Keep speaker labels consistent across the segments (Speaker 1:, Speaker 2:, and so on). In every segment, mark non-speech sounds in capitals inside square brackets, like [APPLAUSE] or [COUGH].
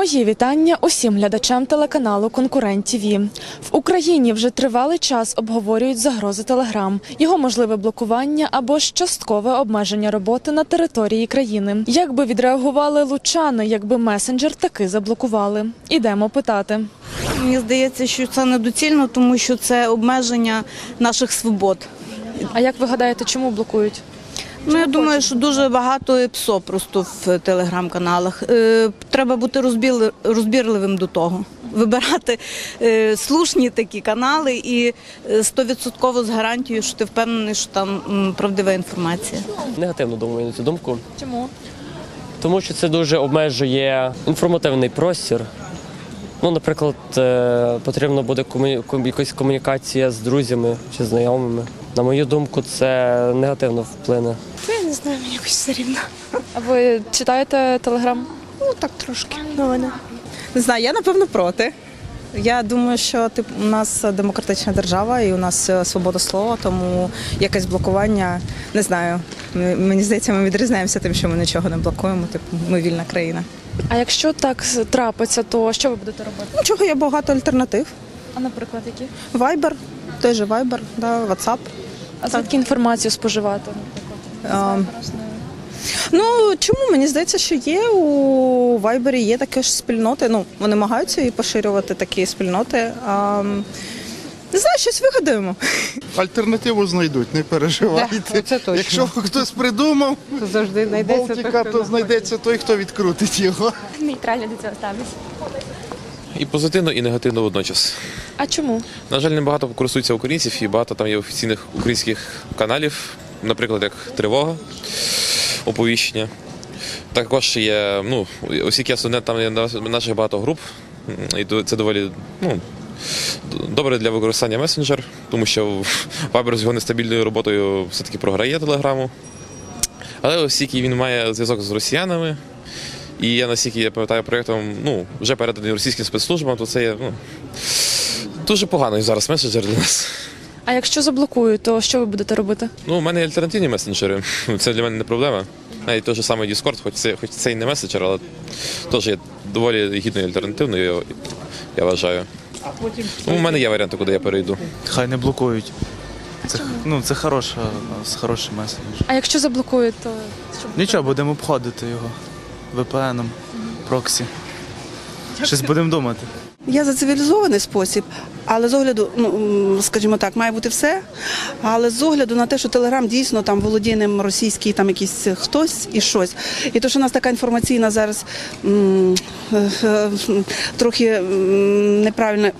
Speaker 1: Мої вітання усім глядачам телеканалу Конкурент ТІВІ. В Україні вже тривалий час обговорюють загрози Телеграм, його можливе блокування або ж часткове обмеження роботи на території країни. Як би відреагували лучани, якби месенджер таки заблокували? Ідемо питати.
Speaker 2: Мені здається, що це недоцільно, тому що це обмеження наших свобод.
Speaker 1: А як ви гадаєте, чому блокують?
Speaker 2: Ну я думаю, що дуже багато ПСО просто в телеграм-каналах. Е, треба бути розбірливим до того. Вибирати е, слушні такі канали і е, стовідсотково з гарантією, що ти впевнений, що там правдива інформація.
Speaker 3: Негативно думаю на цю думку,
Speaker 1: Чому?
Speaker 3: тому що це дуже обмежує інформативний простір. Ну, наприклад, потрібно буде якась комунікація з друзями чи знайомими. На мою думку, це негативно вплине.
Speaker 4: Я не знаю, мені якось все рівно.
Speaker 1: А ви читаєте Телеграм?
Speaker 4: Ну так трошки. Новини.
Speaker 5: Не знаю, я напевно проти. Я думаю, що тип, у нас демократична держава і у нас е, свобода слова, тому якесь блокування не знаю. Мені здається, ми відрізняємося тим, що ми нічого не блокуємо. Типу, ми вільна країна.
Speaker 1: А якщо так трапиться, то що ви будете робити?
Speaker 5: Ну, чого є багато альтернатив.
Speaker 1: А наприклад, які?
Speaker 5: Viber, той же Viber, да, WhatsApp.
Speaker 1: А звідки інформацію споживати?
Speaker 5: А, ну чому мені здається, що є у Viber є такі ж спільноти. Ну вони намагаються і поширювати такі спільноти. А, не знаю, щось вигадаємо.
Speaker 6: Альтернативу знайдуть, не переживайте.
Speaker 7: Да, оце точно.
Speaker 6: Якщо хтось придумав,
Speaker 7: То завжди знайдеться той,
Speaker 6: Балтіка,
Speaker 7: хто
Speaker 6: то знайдеться той, хто відкрутить його.
Speaker 4: Нейтрально до цього ставлюсь.
Speaker 8: І позитивно, і негативно водночас.
Speaker 1: А чому?
Speaker 8: На жаль, небагато користуються українців, і багато там є офіційних українських каналів, наприклад, як Тривога, оповіщення. Також є, ну, оскільки я студент, там є на- наших багато груп, і це доволі ну, добре для використання месенджер, тому що [LAUGHS] Viber з його нестабільною роботою все-таки програє телеграму. Але оскільки він має зв'язок з росіянами, і я наскільки я пам'ятаю проєктом, ну, вже переданий російським спецслужбам, то це є ну, дуже поганий зараз месенджер для нас.
Speaker 1: А якщо заблокують, то що ви будете робити?
Speaker 8: Ну, у мене є альтернативні месенджери. [LAUGHS] Це для мене не проблема. Навіть той же самий Discord, хоч це, хоч це і не месенджер, але теж є доволі гідною альтернативною, я, я вважаю. Ну, у мене є варіанти, куди я перейду.
Speaker 9: Хай не блокують. Це, ну, це хороша, хороший меседж.
Speaker 1: А якщо заблокують, то що
Speaker 9: Нічого, будемо обходити його VPN, проксі. Щось будемо думати.
Speaker 2: Я за цивілізований спосіб, але з огляду, ну скажімо так, має бути все. Але з огляду на те, що Телеграм дійсно там володіє ним російський там якийсь хтось і щось. І то, що у нас така інформаційна зараз м, е, е, трохи м, неправильна.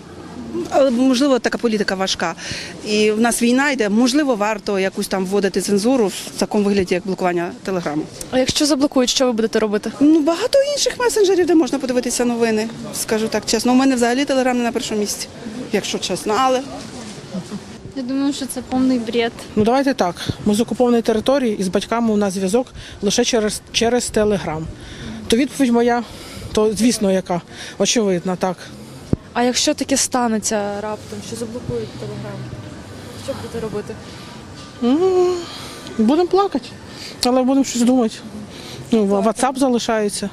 Speaker 2: Але можливо така політика важка. І в нас війна йде. Можливо, варто якусь там вводити цензуру в такому вигляді, як блокування телеграму.
Speaker 1: А якщо заблокують, що ви будете робити?
Speaker 2: Ну багато інших месенджерів, де можна подивитися новини. Скажу так чесно. У мене взагалі телеграм не на першому місці, якщо чесно. Але
Speaker 4: Я думаю, що це повний бред.
Speaker 7: Ну давайте так. Ми з окупованої території і з батьками у нас зв'язок лише через, через телеграм. То відповідь моя, то звісно, яка очевидна, так.
Speaker 1: А якщо таке станеться раптом, що заблокують телеграм, що будете робити?
Speaker 7: Будемо плакати, але будемо щось думати. Ну, WhatsApp залишається,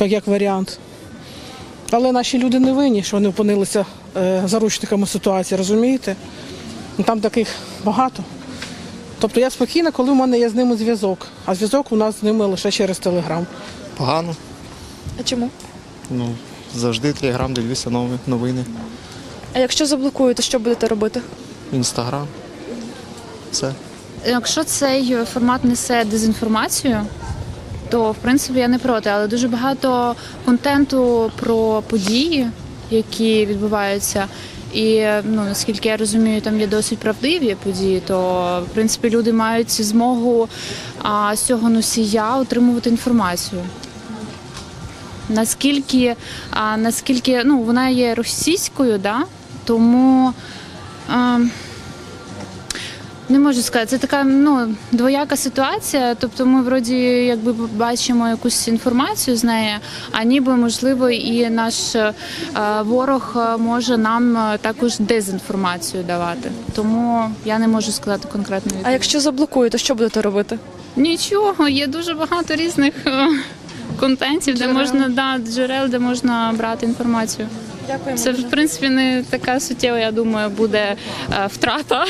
Speaker 7: як, як варіант. Але наші люди не винні, що вони опинилися е, заручниками ситуації, розумієте? Ну, Там таких багато. Тобто я спокійна, коли в мене є з ними зв'язок, а зв'язок у нас з ними лише через телеграм.
Speaker 6: Погано.
Speaker 1: А чому?
Speaker 6: Ну, завжди телеграм дивлюся нові новини.
Speaker 1: А якщо заблокують, то що будете робити?
Speaker 6: Інстаграм. Все.
Speaker 10: Якщо цей формат несе дезінформацію, то в принципі я не проти, але дуже багато контенту про події, які відбуваються. І ну наскільки я розумію, там є досить правдиві події, то в принципі люди мають змогу а, з цього носія отримувати інформацію. Наскільки, а, наскільки ну, вона є російською, да? тому. А, не можу сказати, це така ну двояка ситуація. Тобто, ми вроді якби бачимо якусь інформацію з неї, а ніби можливо і наш е, ворог е, може нам е, також дезінформацію давати. Тому я не можу сказати конкретно.
Speaker 1: А якщо заблокують, то що будете робити?
Speaker 10: Нічого, є дуже багато різних е, контентів, де можна да, джерел, де можна брати інформацію.
Speaker 1: Дякуємо.
Speaker 10: Це в принципі не така суттєва, я думаю, буде е, втрата.